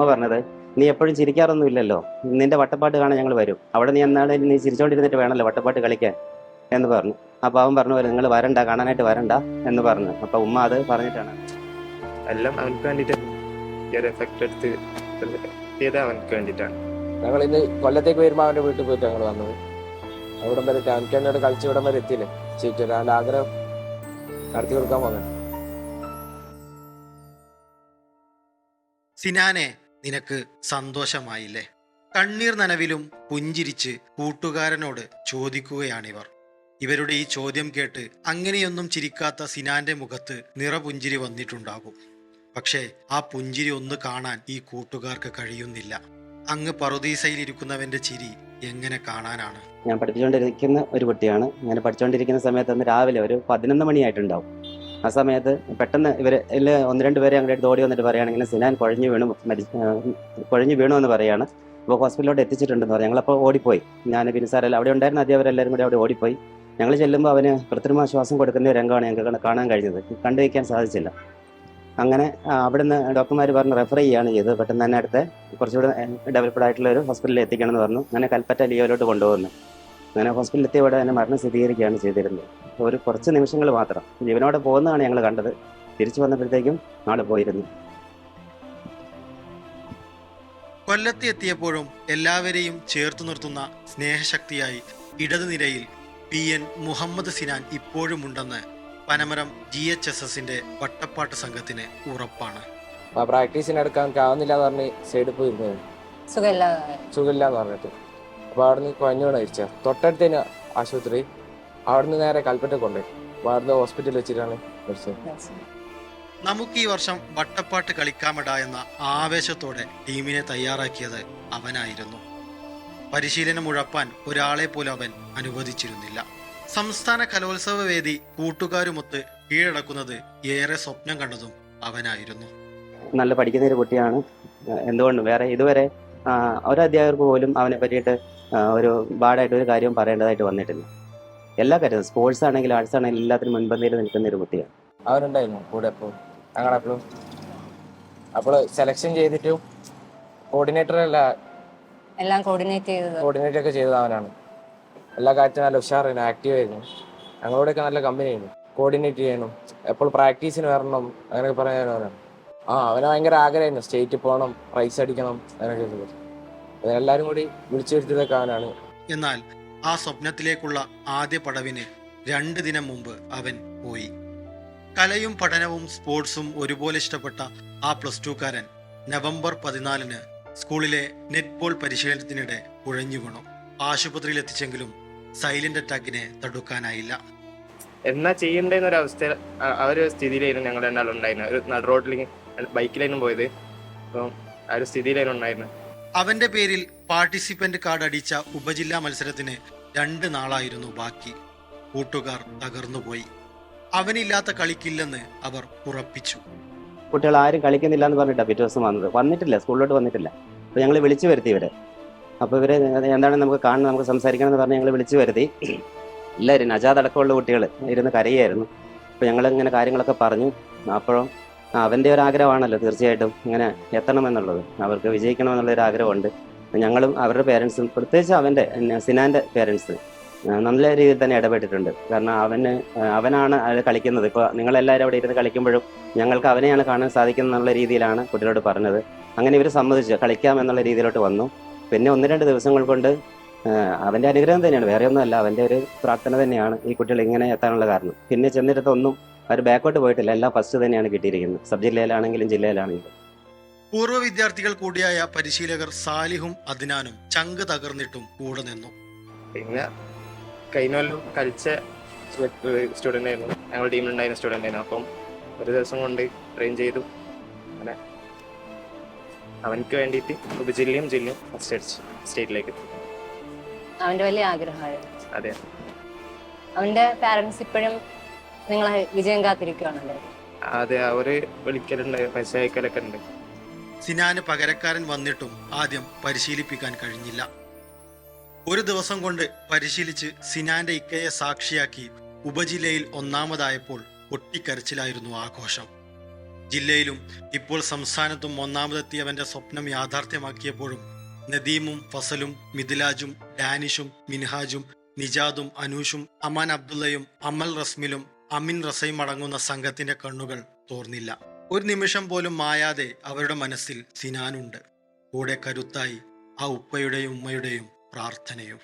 ഉമ്മ പറഞ്ഞത് നീ എപ്പോഴും ചിരിക്കാറൊന്നും ഇല്ലല്ലോ. നിന്റെ വട്ടപ്പാട്ട് കാണാൻ ഞങ്ങൾ വരും. അവിടെ നീ എന്നാണ് നീ ചിരിച്ചോണ്ടിരുന്നിട്ട് വേണമല്ലോ വട്ടപ്പാട്ട് കളിക്കാൻ? എന്ന് പറഞ്ഞു. അപ്പൊ അവൻ പറഞ്ഞു പോലെ നിങ്ങൾ വരണ്ട കാണാനായിട്ട് വരണ്ട എന്ന് പറഞ്ഞു. അപ്പൊ ഉമ്മ അത് പറഞ്ഞിട്ടാണ്. എല്ലാം അവനക്ക് വേണ്ടിയിട്ട് എഫക്റ്റ് എടുത്ത് അവനക്ക് വേണ്ടിയിട്ടാണ്. ഞങ്ങൾ ഇന്ന് കൊല്ലത്തേക്ക് വരുമ്പോൾ അവന്റെ വീട്ടിൽ പോയിട്ട് ഞങ്ങൾ വന്നത് അവിടം വരെ എന്നോട് കളിച്ച് ഇവിടം വരെ എത്തിയില്ലേ? ചീറ്റ് അവന്റെ ആഗ്രഹം നടത്തി കൊടുക്കാൻ പോകാൻ സിനാനെ നിനക്ക് സന്തോഷമായില്ലേ? കണ്ണീർ നനവിലും പുഞ്ചിരിച്ച് കൂട്ടുകാരനോട് ചോദിക്കുകയാണിവർ. ഇവരുടെ ഈ ചോദ്യം കേട്ട് അങ്ങനെയൊന്നും ചിരിക്കാത്ത സിനാന്റെ മുഖത്ത് നിറപുഞ്ചിരി വന്നിട്ടുണ്ടാകും. പക്ഷേ ആ പുഞ്ചിരി ഒന്ന് കാണാൻ ഈ കൂട്ടുകാർക്ക് കഴിയുന്നില്ല. അങ്ങ് പറുദീസയിൽ ഇരിക്കുന്നവന്റെ ചിരി എങ്ങനെ കാണാനാണ്? ഞാൻ പഠിച്ചുകൊണ്ടിരിക്കുന്ന ഒരു കുട്ടിയാണ്. അങ്ങനെ പഠിച്ചുകൊണ്ടിരിക്കുന്ന സമയത്ത് അന്ന് രാവിലെ ഒരു പതിനൊന്ന് മണിയായിട്ടുണ്ടാവും. ആ സമയത്ത് പെട്ടെന്ന് ഇവർ ഒന്ന് രണ്ട് പേരെ അങ്ങോട്ട് ഓടി വന്നിട്ട് പറയുകയാണെങ്കിൽ സിനാൻ കുഴഞ്ഞു വീണു മരി കുഴഞ്ഞു വീണു എന്ന് പറയാണ് അപ്പോൾ ഹോസ്പിറ്റലിലോട്ട് എത്തിച്ചിട്ടുണ്ടെന്ന് പറയാം ഞങ്ങളപ്പോൾ ഓടിപ്പോയി. ഞാൻ പിന്നെ സാറല്ല അവിടെ ഉണ്ടായിരുന്ന അധ്യാപകരെല്ലാവരും കൂടി അവിടെ ഓടിപ്പോയി. ഞങ്ങൾ ചെല്ലുമ്പോൾ അവന് കൃത്രിമ ശ്വാസം കൊടുക്കുന്ന രംഗമാണ് ഞങ്ങൾക്ക് കാണാൻ കഴിഞ്ഞത്. കണ്ടു വയ്ക്കാൻ സാധിച്ചില്ല. അങ്ങനെ അവിടുന്ന് ഡോക്ടർമാർ പറഞ്ഞ് റെഫർ ചെയ്യുകയാണ് ചെയ്തത്. പെട്ടെന്ന് തന്നെ അടുത്ത് കുറച്ചുകൂടെ ഡെവലപ്ഡ് ആയിട്ടുള്ള ഒരു ഹോസ്പിറ്റലിൽ എത്തിക്കണം എന്ന് പറഞ്ഞു. അങ്ങനെ കൽപ്പറ്റ ലിയോയിലോട്ട് കൊണ്ടുപോകുന്നു. അങ്ങനെ ഹോസ്പിറ്റലിൽ എത്തിയവിടെ തന്നെ മരണം സ്ഥിരീകരിക്കുകയാണ് ചെയ്തിരുന്നത്. ഒരു കുറച്ച് നിമിഷങ്ങൾ മാത്രം ജീവനോടെ പോകുന്നതാണ് ഞങ്ങൾ കണ്ടത്. തിരിച്ചു വന്നപ്പോഴത്തേക്കും നാളെ പോയിരുന്നു. കൊല്ലത്ത് എത്തിയപ്പോഴും എല്ലാവരെയും ചേർത്തു നിർത്തുന്ന സ്നേഹശക്തിയായി ഇടതുനിരയിൽ പി എൻ മുഹമ്മദ് സിനാൻ ഇപ്പോഴുമുണ്ടെന്ന് പനമരം ജി എച്ച് എസ് എസിന്റെ വട്ടപ്പാട്ട് സംഘത്തിന് ഉറപ്പാണ്. പ്രാക്ടീസിന് എടുക്കാൻ കാവുന്നില്ല ആവുന്നില്ല എന്ന് പറഞ്ഞ് സൈഡിൽ പോയി ഇരുന്നത് സുഖമില്ലാതെ സുഖമില്ല അവിടെ നിന്ന് കുഴഞ്ഞോട് അവിടുന്ന് തൊട്ടടുത്ത ആശുപത്രി. അവിടുന്ന് നേരെ കൽപ്പറ്റ കൊണ്ടുപോയി. അപ്പൊ അവിടുന്ന് ഹോസ്പിറ്റലിൽ വെച്ചിട്ടാണ് മരിച്ചത്. നമുക്ക് ഈ വർഷം വട്ടപ്പാട്ട് കളിക്കാമെട എന്ന ആവേശത്തോടെ ടീമിനെ തയ്യാറാക്കിയത് അവനായിരുന്നു. പരിശീലനം ഉഴപ്പാൻ ഒരാളെ പോലും അവൻ അനുവദിച്ചിരുന്നില്ല. സംസ്ഥാന കലോത്സവ വേദി കൂട്ടുകാരുമൊത്ത് കീഴടക്കുന്നത് ഏറെ സ്വപ്നം കണ്ടതും അവനായിരുന്നു. നല്ല പഠിക്കുന്ന ഒരു കുട്ടിയാണ്. എന്തുകൊണ്ടും? വേറെ ഇതുവരെ ഒരു അധ്യാപകർക്ക് പോലും അവനെ പറ്റിയിട്ട് ഒരു ബാഡായിട്ട് ഒരു കാര്യവും പറയേണ്ടതായിട്ട് വന്നിട്ടില്ല. എല്ലാ കാര്യവും സ്പോർട്സ് ആണെങ്കിലും ആർട്സ് ആണെങ്കിലും എല്ലാത്തിനും മുൻപന്തിയിൽ നിൽക്കുന്ന ഒരു കുട്ടിയാണ്. അവരുണ്ടായിരുന്നു കൂടെ എപ്പോഴും ഞങ്ങളെപ്പോഴും അപ്പോൾ സെലക്ഷൻ ചെയ്തിട്ടും കോർഡിനേറ്റർ അല്ല എല്ലാം കോർഡിനേറ്റ് ചെയ്തത്. കോർഡിനേറ്റ് ഒക്കെ ചെയ്തത് അവനാണ്. എല്ലാ കാര്യത്തിനും നല്ല ഉഷാറായിരുന്നു ആക്റ്റീവ് ആയിരുന്നു. ഞങ്ങളോടൊക്കെ നല്ല കമ്പനി ആയിരുന്നു. കോർഡിനേറ്റ് ചെയ്യണം എപ്പോൾ പ്രാക്ടീസിന് വരണം അങ്ങനെയൊക്കെ പറയാനാണ് ആ അവന് ഭയങ്കര ആഗ്രഹമായിരുന്നു. സ്റ്റേറ്റിൽ പോകണം പ്രൈസ് അടിക്കണം അങ്ങനെയൊക്കെ അതിനെല്ലാവരും കൂടി വിളിച്ചു വരുത്തിയതൊക്കെ അവനാണ് എന്നാൽ ആ സ്വപ്നത്തിലേക്കുള്ള ആദ്യ പടവിന് രണ്ട് ദിനം മുമ്പ് അവൻ പോയി. കലയും പഠനവും സ്പോർട്സും ഒരുപോലെ ഇഷ്ടപ്പെട്ട ആ പ്ലസ് ടുക്കാരൻ നവംബർ പതിനാലിന് സ്കൂളിലെ നെറ്റ്ബോൾ പരിശീലനത്തിനിടെ കുഴഞ്ഞു വീണു. ആശുപത്രിയിൽ എത്തിച്ചെങ്കിലും സൈലന്റ് അറ്റാക്കിനെ തടുക്കാനായില്ല. എന്നാ ചെയ്യണ്ടെന്ന ഒരു അവസ്ഥ ആ ഒരു സ്ഥിതിയിലായിരുന്നു ഞങ്ങൾ രണ്ടാളുണ്ടായിരുന്നു ഒരു നട റോഡിലേക്ക് ബൈക്കിലായിരുന്നു പോയത്. അപ്പം ആ ഒരു സ്ഥിതിയിലായിരുന്നു ഉണ്ടായിരുന്നത്. അവന്റെ പേരിൽ പാർട്ടിസിപ്പന്റ് കാർഡ് അടിച്ച ഉപജില്ലാ മത്സരത്തിന് രണ്ട് നാളായിരുന്നു ബാക്കി. കൂട്ടുകാർ തകർന്നുപോയി. അവനില്ലാത്ത കളിക്കില്ലെന്ന് അവർ ഉറപ്പിച്ചു. കുട്ടികൾ ആരും കളിക്കുന്നില്ല എന്ന് പറഞ്ഞിട്ടാണ് പിറ്റേ ദിവസം വന്നത്. വന്നിട്ടില്ല സ്കൂളിലോട്ട് വന്നിട്ടില്ല. അപ്പോൾ ഞങ്ങൾ വിളിച്ചു വരുത്തി ഇവരെ. അപ്പോൾ ഇവരെ എന്താണ് നമുക്ക് കാണണം നമുക്ക് സംസാരിക്കണം എന്ന് പറഞ്ഞ് ഞങ്ങൾ വിളിച്ചു വരുത്തി. എല്ലാവരും നജാദ് അടക്കമുള്ള കുട്ടികൾ ഇരുന്ന് കരയായിരുന്നു. അപ്പോൾ ഞങ്ങൾ ഇങ്ങനെ കാര്യങ്ങളൊക്കെ പറഞ്ഞു. അപ്പോഴും അവന്റെ ഒരു ആഗ്രഹമാണല്ലോ തീർച്ചയായിട്ടും ഇങ്ങനെ എത്തണം എന്നുള്ളത് അവർക്ക് വിജയിക്കണം എന്നുള്ള ഒരു ആഗ്രഹമുണ്ട്. ഞങ്ങളും അവരുടെ പേരൻസും പ്രത്യേകിച്ച് അവന്റെ സിനാന്റെ പേരൻസ് നല്ല രീതിയിൽ തന്നെ ഇടപെട്ടിട്ടുണ്ട്. കാരണം അവന് അവനാണ് അത് കളിക്കുന്നത്. ഇപ്പോൾ നിങ്ങളെല്ലാവരും അവിടെ ഇരുന്ന് കളിക്കുമ്പോഴും ഞങ്ങൾക്ക് അവനെയാണ് കാണാൻ സാധിക്കുന്നത് എന്നുള്ള രീതിയിലാണ് കുട്ടികളോട് പറഞ്ഞത്. അങ്ങനെ ഇവർ സമ്മതിച്ചു കളിക്കാം എന്നുള്ള രീതിയിലോട്ട് വന്നു. പിന്നെ ഒന്ന് രണ്ട് ദിവസങ്ങൾ കൊണ്ട് അവന്റെ അനുഗ്രഹം തന്നെയാണ്. വേറെ ഒന്നുമല്ല അവന്റെ ഒരു പ്രാർത്ഥന തന്നെയാണ് ഈ കുട്ടികൾ ഇങ്ങനെ എത്താനുള്ള കാരണം. പിന്നെ ചെന്നിടത്തൊന്നും അവർ ബാക്കോട്ട് പോയിട്ടില്ല. എല്ലാം ഫസ്റ്റ് തന്നെയാണ് കിട്ടിയിരിക്കുന്നത്. സബ് ജില്ലയിലാണെങ്കിലും ജില്ലയിലാണെങ്കിലും. പൂർവ വിദ്യാർത്ഥികൾ കൂടിയായ പരിശീലകർ സാലിഹും അദ്നാനും ചങ്ക് തകർന്നിട്ടും കൂടെ നിന്നു. പിന്നെ കഴിഞ്ഞ കൊല്ലം കളിച്ച സ്റ്റുഡന്റ് ആയിരുന്നു ഞങ്ങളുടെ ടീമിലുണ്ടായിരുന്ന സ്റ്റുഡന്റ് ആയിരുന്നു അപ്പം ഒരു ദിവസം കൊണ്ട് ട്രെയിൻ ചെയ്തു. അങ്ങനെ അവനക്ക് വേണ്ടിയിട്ട് ഉപജില്ലയും ജില്ലയും ഫസ്റ്റ് അടിച്ച് സ്റ്റേറ്റിലേക്ക് അവന്റെ വലിയ ആഗ്രഹമായിരുന്നു. അതെ. അവന്റെ പാരന്റ്സ് ഇപ്പോഴും നിങ്ങളെ വിജയം കാത്തിരിക്കുകയാണല്ലോ അതെ അവർ വിളിക്കലുണ്ട് പൈസ അയക്കലൊക്കെ ഉണ്ട്. സിനാന് പകരക്കാരൻ വന്നിട്ടും ആദ്യം പരിശീലിപ്പിക്കാൻ കഴിഞ്ഞില്ല. ഒരു ദിവസം കൊണ്ട് പരിശീലിച്ച് സിനാന്റെ ഇക്കയെ സാക്ഷിയാക്കി ഉപജില്ലയിൽ ഒന്നാമതായപ്പോൾ പൊട്ടിക്കരച്ചിലായിരുന്നു ആഘോഷം. ജില്ലയിലും ഇപ്പോൾ സംസ്ഥാനത്തും ഒന്നാമതെത്തിയവന്റെ സ്വപ്നം യാഥാർത്ഥ്യമാക്കിയപ്പോഴും നദീമും ഫസലും മിഥിലാജും ഡാനിഷും മിൻഹാജും നിജാദും അനൂഷും അമാൻ അബ്ദുള്ളയും അമൽ റസ്മിലും അമിൻ റസയും അടങ്ങുന്ന സംഘത്തിന്റെ കണ്ണുകൾ തോർന്നില്ല. ഒരു നിമിഷം പോലും മായാതെ അവരുടെ മനസ്സിൽ സിനാനുണ്ട്. കൂടെ കരുത്തായി ആ ഉപ്പയുടെയും ഉമ്മയുടെയും പ്രാർത്ഥനയും.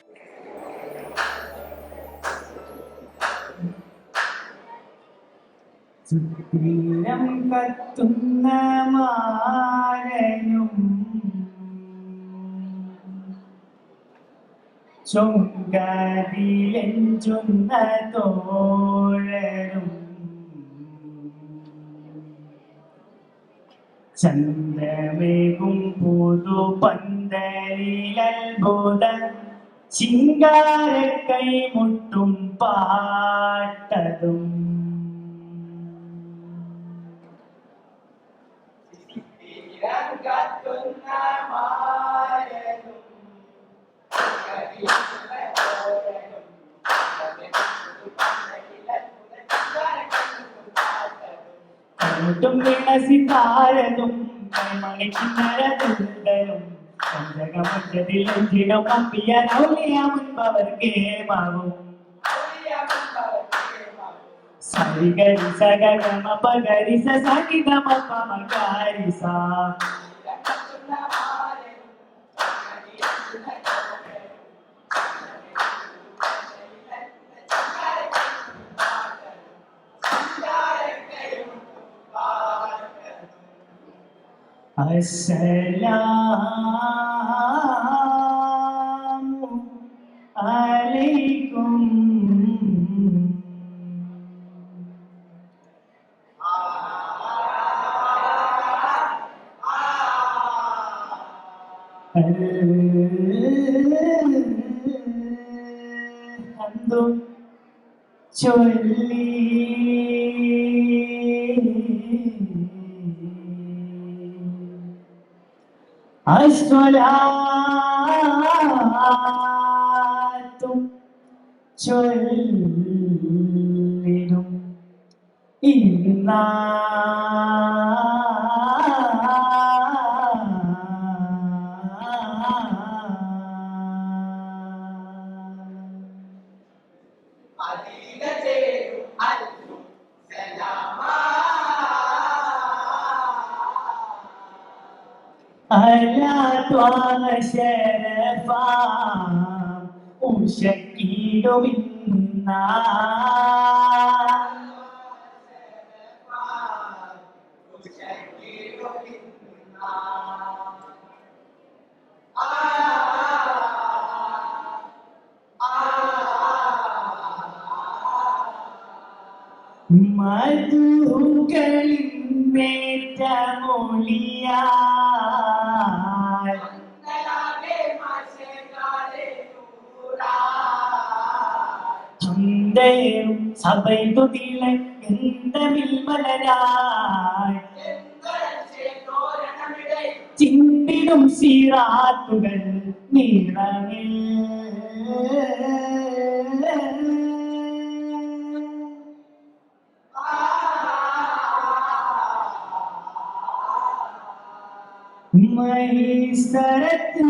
കത്തുന്ന മാരനും ചൊങ്കതിലെഞ്ചുന്ന തോഴരും ചന്ദ്രമേകും പുതു പന്തലിലത്ഭുത ചിങ്കാര കൈമുട്ടും പാട്ടതും കണ്ടും വിളസിത്താരതും മണിക്കുന്നരതുണ്ടലും പഞ്ചകമറ്റതിൽ എന്തിനും അപ്പിയ നൗലിയ മുൻപവർക്കേമാകും സരിഗരി സഗമ പഗരി സഗിഗമ പമകാരി സാ السلام عليكم الحمد لله este olhar tão chorinho e na I طال شرفا أشكيد منا മധുക്കളിന്നേറ്റ മൊഴിയാൽ ഹന്തയും സഭൈതുതില ഗന്ധമിൽ മലരായി ചിന്തിടും സീറാത്തുകൾ നീറമിൽ മൈസ്തരത്ത്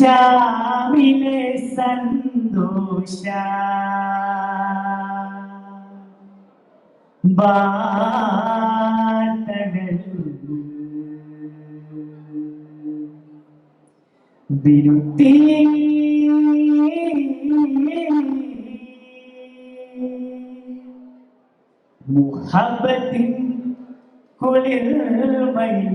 ശ്യാമിലെ സന്തോഷ വാർത്തകൾ വിരുത്തി മുഹബത്തിൻ കുളിർമയിൽ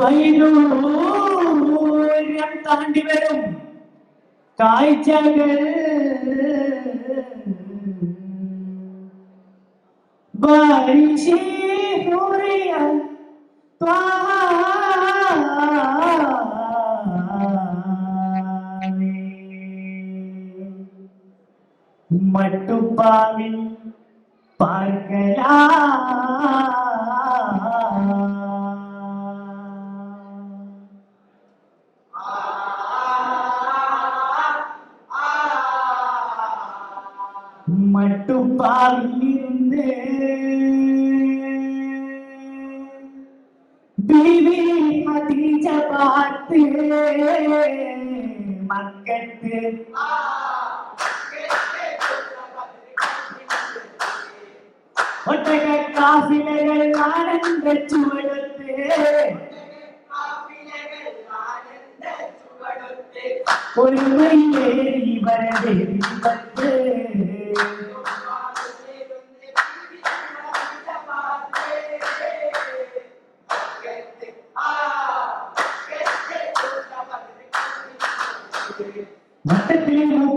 വൈദൂരം താണ്ടി വരും. കാഴ്ചകൾ. മട്ടുപ്പാവിൽ പാർക്കലാ இருந்து பிவி ஹதீஜ பார்த்து மக்கத்து ஒட்டக காசிலைகள் ஆனந்த சுவடுத்து பொறுமை ஏறி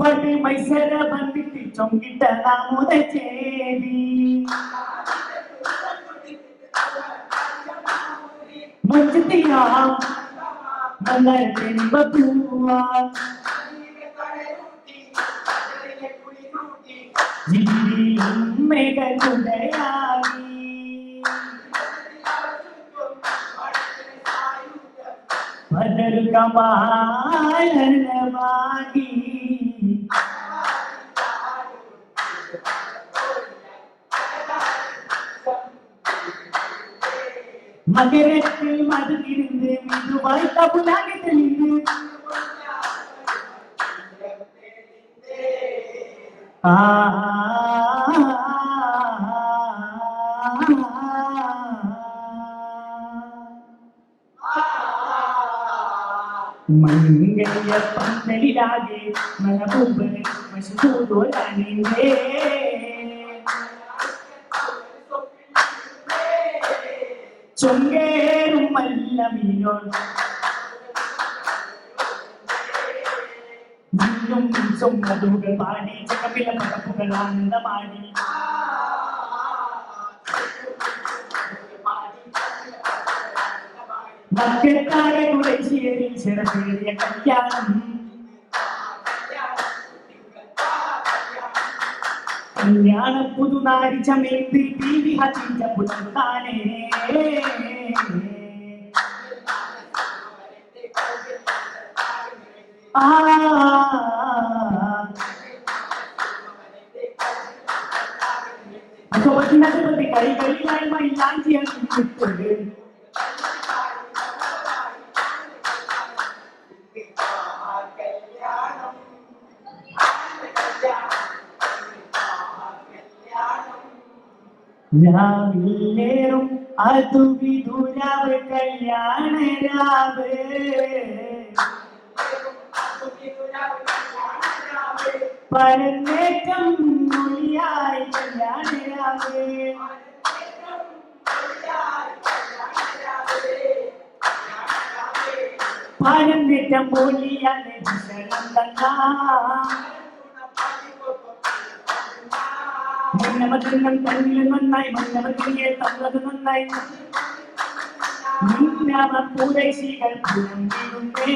ಒಬ್ಬಟೆ ಮೈಸರ ಬಂದಿತ್ತಿ ಚೊಂಗಿಟ್ಟ ನಾಮುದ ಚೇರಿ ಮಂಜುತಿಯ ಮಲ್ಲರೆಂಬ ಪೂವ ಜಿಮ್ಮೆಗ ಕುಡೆಯಾಗಿ ಬದರು ಕಮಾಲವಾಗಿ മംഗള പന്തലിലാകെ മലപൂമ്പ് മശൂതോരാനിന്റെ ചൊങ്കേറും മല്ല മീനോൾ ജിന്നും സൊമ്മതുകൾ പാടി ചക്കപ്പില പടപ്പുകൾ ആനന്ദമാടി മക്കത്താരെ കുടശ്ശേരി ചിറപ്പേറിയ കല്യാണം കല്യാണ പുതുനാരി ചമയത്തിൽ പീവി ഹച്ചിഞ്ച പുലർത്താനേ பத்தி கை கழிவாய்மா இல்லாஞ்சி என்று இல்லேரும் അതു വിദുരാവ് കല്യാണ രാവ്. പരന്നേറ്റം മൊഴിയായി കല്യാണ രാവ്. പരന്നേറ്റം മൊഴിയാണ് ശരണം തന്നാ. மன்னவர் திருமண் பணியில் நன்னாய் மன்னவர் கிளியே தந்தது நன்னாய் மன்னவ பூரை சீகள் புலம்பிருந்தே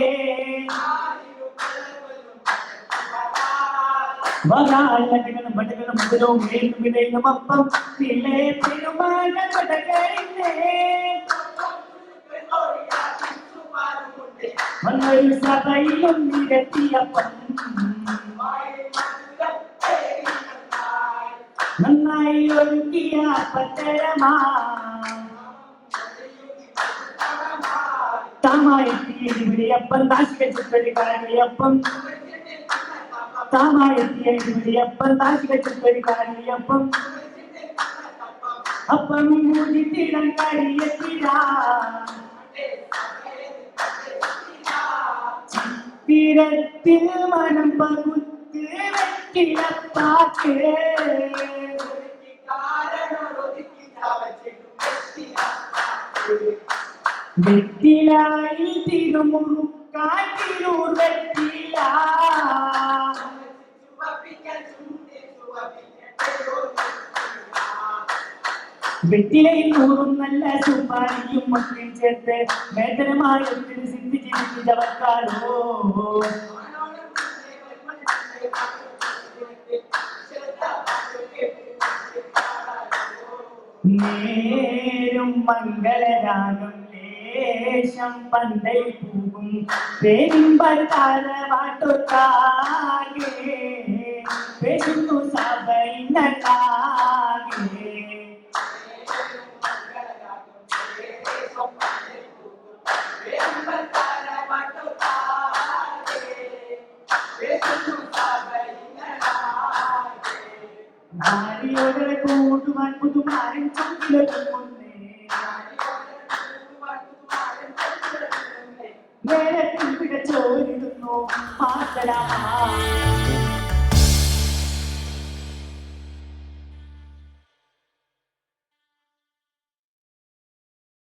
வராயகனும் படகனும் முதலும் மேலும் இடையும் அப்பம் நிலே பெருமான படகரிலே மன்னர் சபையிலும் நிகழ்த்திய சொல்கியா பட்டளமா தாமாயத்தியை விடியப்பன் தாசிகச்சு பெரிய கரணியப்பன் தாமாயத்தியை விடியப்பன் தாசிகச்சு பெரிய கரணியப்பன் அப்பன் மூடி திறங்கடியத்திடா சித்திரத்தில் மனம் பகுத்து வெட்டிட பாட்டு. വെറ്റിലായി തിരുമുറു കാറ്റിലൂർ വെറ്റില വെറ്റിലയിൽ നൂറും നല്ല സുപ്പാരിയും മറ്റും ചേർത്ത് വേദനമായി ഒത്തിരി സിദ്ധി ചിരിച്ചവർക്കാലോ നേരും മംഗളരാഗം வேஷம் பந்தை பூவும். பேரிம்பர் தரவாட்டுக்காகே பேசுந்து சபைனக்காகே நாரியோட கூட்டுவான் புதுமாரின் சந்திரன்